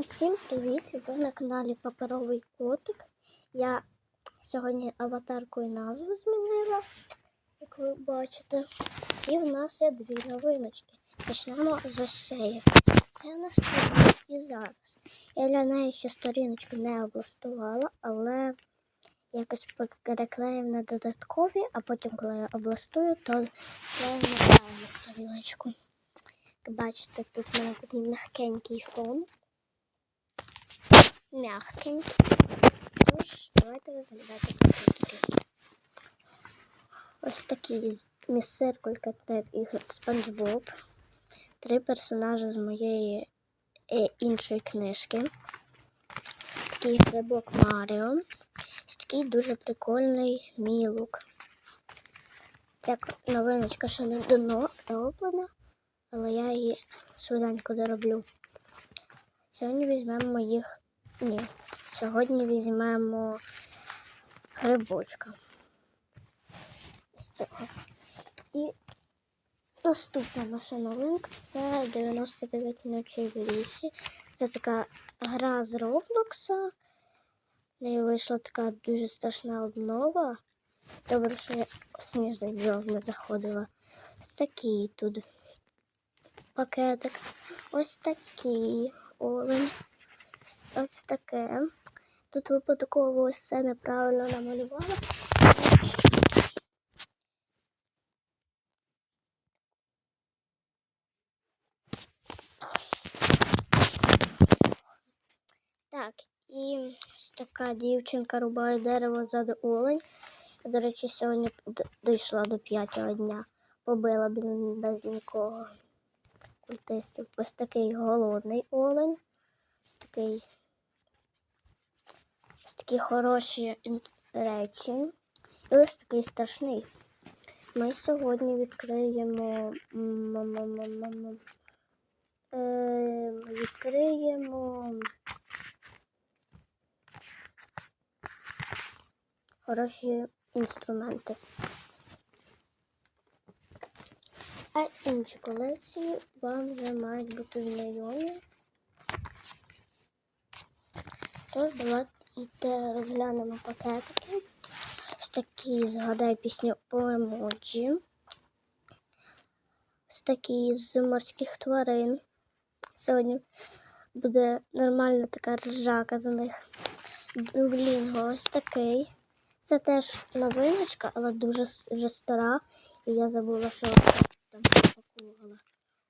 Усім привіт! Ви на каналі Паперовий Котик. Я сьогодні аватарку і назву змінила, як ви бачите. І в нас є дві новиночки. Почнемо з ось. Це у нас і зараз. Я для неї ще сторіночку не облаштувала, але якось переклеїмо на додаткові, а потім, коли я облаштую, то клеїмо на правильну сторіночку. Бачите, тут в мене такий м'якенький фон мягкенький. Тож, давайте розглядати покупки. Ось такий місциркуль Катет і Спанч Боб. Три персонажі з моєї е, іншої книжки. Такий грибок Маріо. Ось такий дуже прикольний мілук. Ця новиночка ще не давно роблена, але я її швиденько дороблю. Сьогодні візьмемо їх ні. Сьогодні візьмемо грибочка. З цього. І наступна наша новинка це 99 ночей в лісі. Це така гра з Роблокса. В неї вийшла така дуже страшна обнова. Добре, що я сніжний біом не заходила. Ось такий тут пакетик. Ось такий олень. Ось таке. Тут випадково ось все неправильно намалювала. Так, і ось така дівчинка рубає дерево ззаду олень. До речі, сьогодні дійшла до п'ятого дня. Побила без нікого. Ось такий голодний олень. Ось такий такі хороші речі. І ось такий страшний. Ми сьогодні відкриємо. відкриємо. Хороші інструменти. А інші колекції вам вже мають бути знайомі. Тож давайте розглянемо пакетики. Ось такі згадай пісню по емоджі. Ось такі з морських тварин. Сьогодні буде нормальна така ржака за них. Дуглінго ось такий. Це теж новиночка, але дуже вже стара. І я забула, що там запакувала.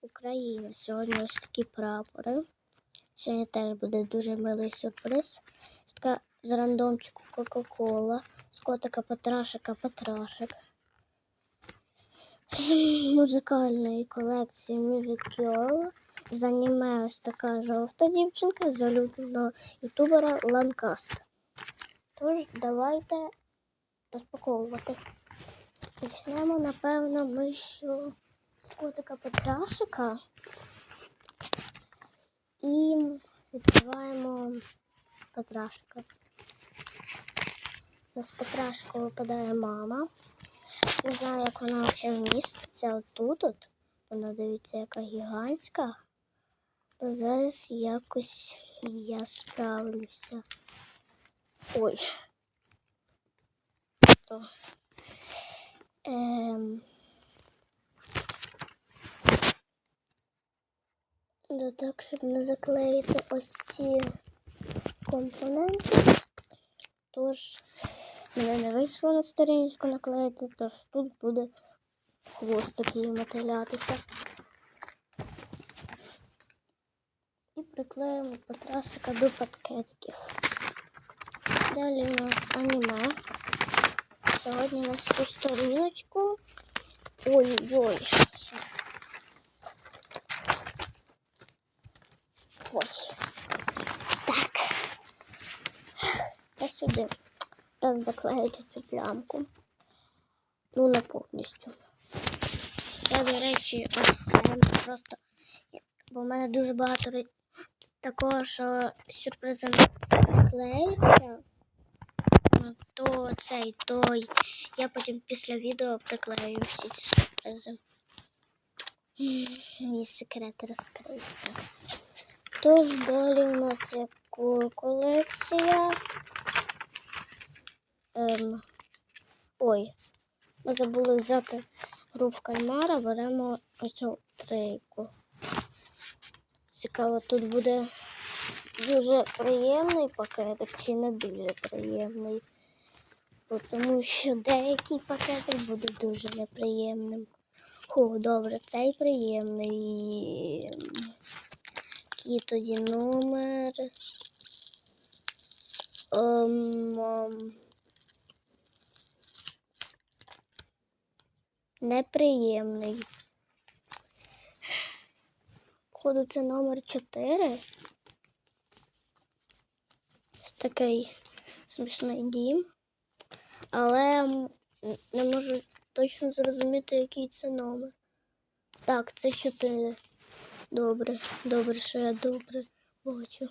Україна. Сьогодні ось такі прапори. Сьогодні теж буде дуже милий сюрприз. Така з рандомчику Кока-Кола, з котика Патрашика Патрашик. З музикальної колекції Music Girl. З аніме ось така жовта дівчинка з улюбленого ютубера Ланкаст. Тож давайте розпаковувати. Почнемо, напевно, ми що з котика Петрашика. І відкриваємо Петрашика. З Петрашика випадає мама. Не знаю, як вона взагалі вміститься отут. От. Вона дивіться, яка гігантська. Та зараз якось я справлюся. Ой. То. Ем. Да так, щоб не заклеїти ось ці компоненти. Тож мене не вийшло на сторіночку наклеїти, тож тут буде хвостик її мотилятися. І приклеїмо патрашика до пакетиків. Далі у нас аніме. Сьогодні на цю сторіночку. Ой-ой. Ой. Так. Та сюди. Раз заклеїти цю плямку. Ну, не повністю. Я, до речі, ось просто. Бо в мене дуже багато такого, що клеїться. Ну, То цей, той. Я потім після відео приклею всі ці сюрпризи. Мій секрет розкрився. Тож далі в нас є колекція. Ем, ой, ми забули взяти гру в кальмара, беремо оцю трейку. Цікаво, тут буде дуже приємний пакетик чи не дуже приємний. Тому що деякий пакетик буде дуже неприємним. Ху, добре, цей приємний. Який тоді номер? Ем, ем, неприємний. Походу, це номер 4. Такий смішний дім. Але не можу точно зрозуміти, який це номер. Так, це 4. Добре, добре, що я добре бачу.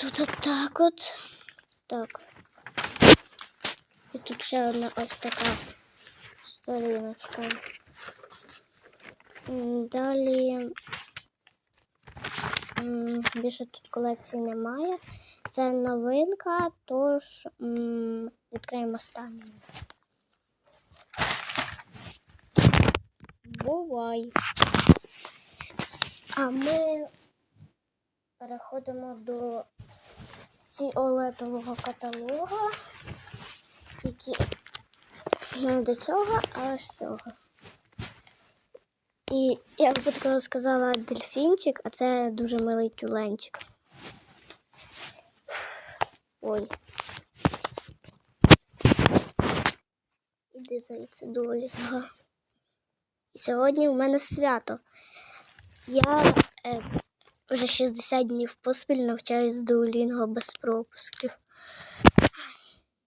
Тут отак от. Так. І тут ще одна ось така сторіночка. Далі більше тут колекції немає. Це новинка, тож відкриємо останню. Бувай. А ми переходимо до фіолетового каталога. Тільки не до цього, а з цього. І я випадково сказала дельфінчик, а це дуже милий тюленчик. Ой. Іди звідси долі. І сьогодні у мене свято. Я е, вже 60 днів поспіль навчаюсь Duolingo без пропусків.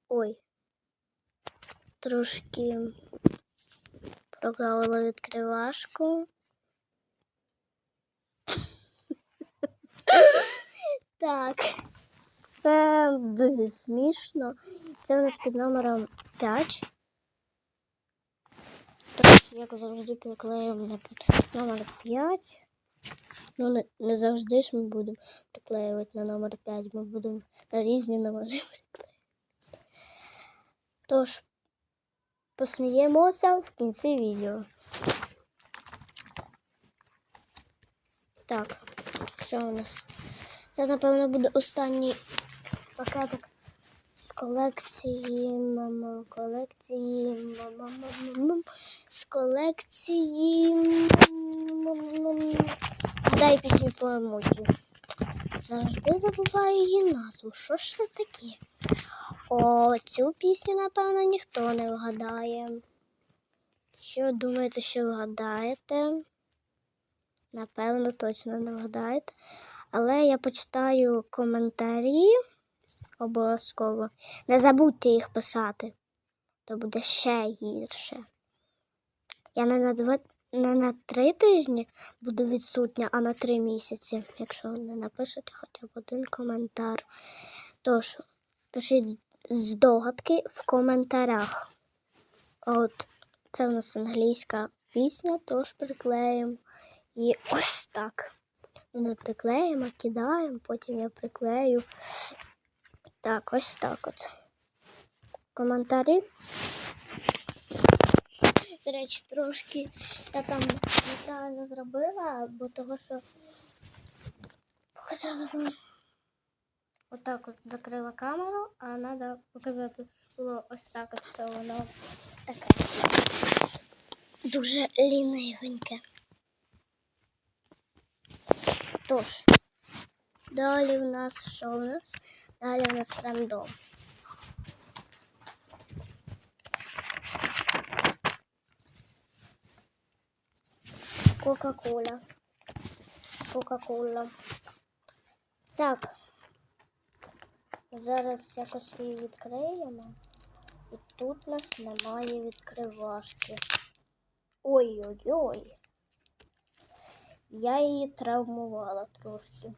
Ой. Трошки прогавила відкривашку. Так. Це дуже смішно. Це у нас під номером 5. Тож, як завжди, приклеїмо на номер 5. Ну, не, не завжди ж ми будемо приклеювати на номер 5, ми будемо на різні номери приклеювати. Тож, посміємося в кінці відео. Так, що у нас? Це, напевно, буде останній пакетик з колекції мама, колекції мама, мама, з колекції. м-м-м. Дай пісню по емоджі. Завжди забуваю її назву. Що ж це таке? О, цю пісню, напевно, ніхто не вгадає. Що думаєте, що вгадаєте? Напевно, точно не вгадаєте. Але я почитаю коментарі обов'язково. Не забудьте їх писати, то буде ще гірше. Я не на два, не на три тижні буду відсутня, а на три місяці, якщо не напишете хоча б один коментар. Тож, пишіть здогадки в коментарях. От, це в нас англійська пісня, тож приклеїмо. І ось так. Ми приклеїмо, кидаємо, потім я приклею. Так, ось так от. Коментарі. До речі, трошки я там неправильно зробила, бо того, що показала вам. Отак от закрила камеру, а треба показати було ось так от, що воно таке. Дуже лінивеньке. Тож, далі в нас що в нас? Далі в нас рандом. Кока-кола. Кока-кола. Так. Зараз якось її відкриємо. І тут у нас немає відкривашки. Ой-ой-ой. Я її травмувала трошки.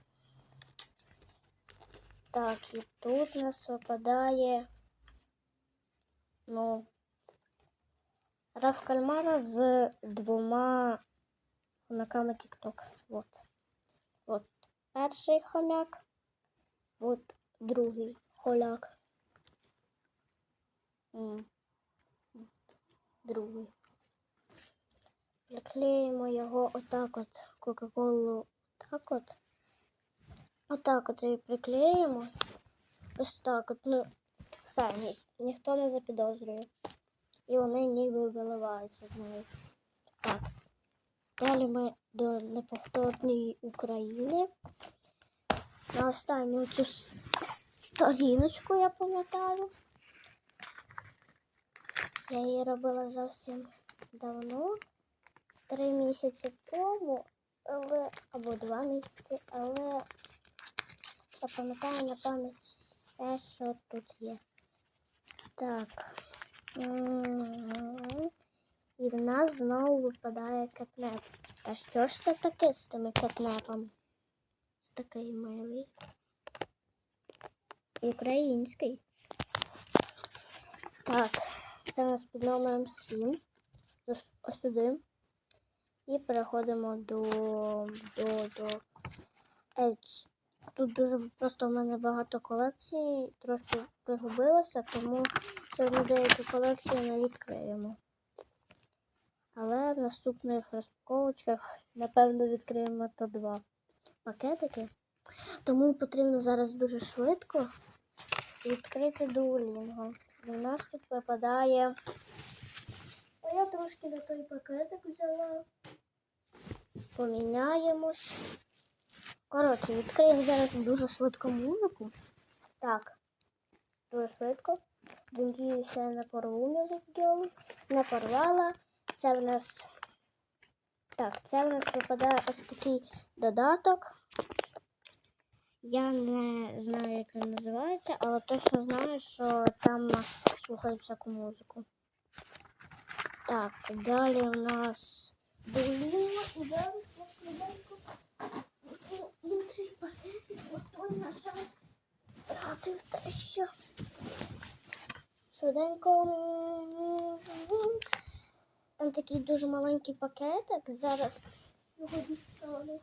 Так, і тут у нас випадає, ну, Раф Кальмара з двома хомяками TikTok. Вот. Вот перший хомяк. От другий холяк. От Другий. Приклеїмо його отак от, Кока-Колу так от. Отак от її приклеїмо. Ось так от. Ну, все, ні, ніхто не запідозрює. І вони ніби виливаються з нею. Так. Далі ми до неповторної України. На останню цю сторіночку я пам'ятаю. Я її робила зовсім давно, три місяці тому, але або два місяці, але я пам'ятаю на пам'ять все, що тут є. Так. І в нас знову випадає кетнеп. Та що ж це таке з тими кетнепом? Ось такий милий. Український. Так, це у нас під номером 7. Тож ось сюди. І переходимо до. до, до Edge. Тут дуже просто в мене багато колекцій, трошки пригубилося, тому сьогодні деякі колекції не відкриємо. Але в наступних розпаковочках, напевно, відкриємо то два пакетики. Тому потрібно зараз дуже швидко відкрити Duolingo. І в нас тут випадає. А я трошки на той пакетик взяла. Поміняємось. Коротше, відкриємо зараз дуже швидко музику. Так, дуже швидко. Надію, що я не порву музику. Не порвала. Це в нас. Так, це в нас випадає ось такий додаток. Я не знаю, як він називається, але точно знаю, що там слухають всяку музику. Так, далі у нас Duolingo, і далі інший пакетик, той, на жаль, втратив те, що швиденько. Там такий дуже маленький пакетик. Зараз його дістану.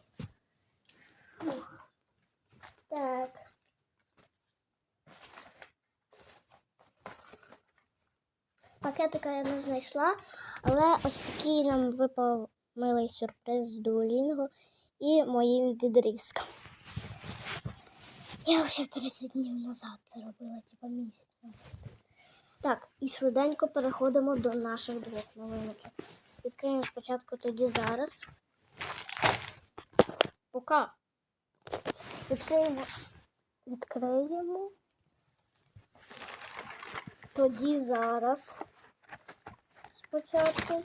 Так. Пакетика я не знайшла, але ось такий нам випав милий сюрприз з Duolingo і моїм відрізком. Я вже 30 днів назад це робила, типа місяць. Так, і швиденько переходимо до наших двох новиночок. Відкриємо спочатку тоді зараз. Пока. Відкриємо. Відкриємо. Тоді зараз. Спочатку.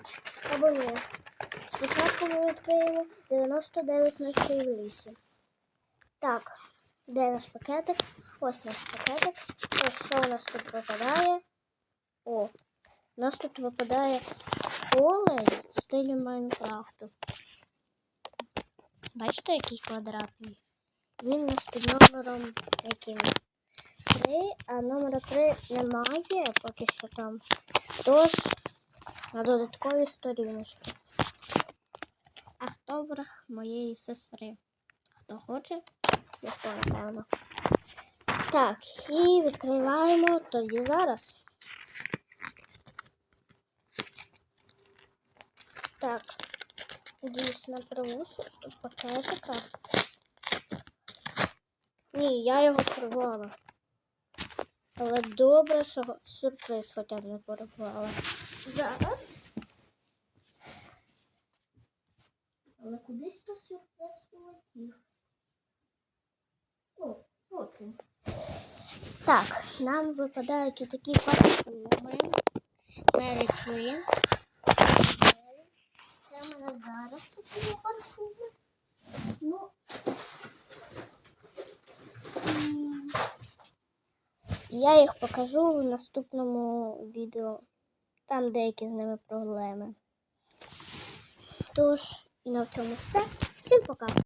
Або ні. Спочатку ми відкриємо 99 ночей в лісі. Так, де наш пакетик? Ось наш пакетик. Ось що у нас тут випадає? О, у нас тут випадає поле в стилі Майнкрафту. Бачите, який квадратний? Він у нас під номером яким? 3, а номера 3 немає поки що там. Тож на додаткові сторіночки. Автограф моєї сестри. Хто хоче, ніхто напевно. Так, і відкриваємо тоді зараз. Так, дійсно привозу пакетика. Ні, я його порвала. Але добре, що сюрприз хоча б не порвала. Зараз. Але кудись то сюрприз улетів. О, от він. Так, нам випадають отакі парфуми. Mary Queen. Мене зараз такі парфуми. Ну. Я їх покажу в наступному відео. Там деякі з ними проблеми. Тож, і на цьому все. Всім пока!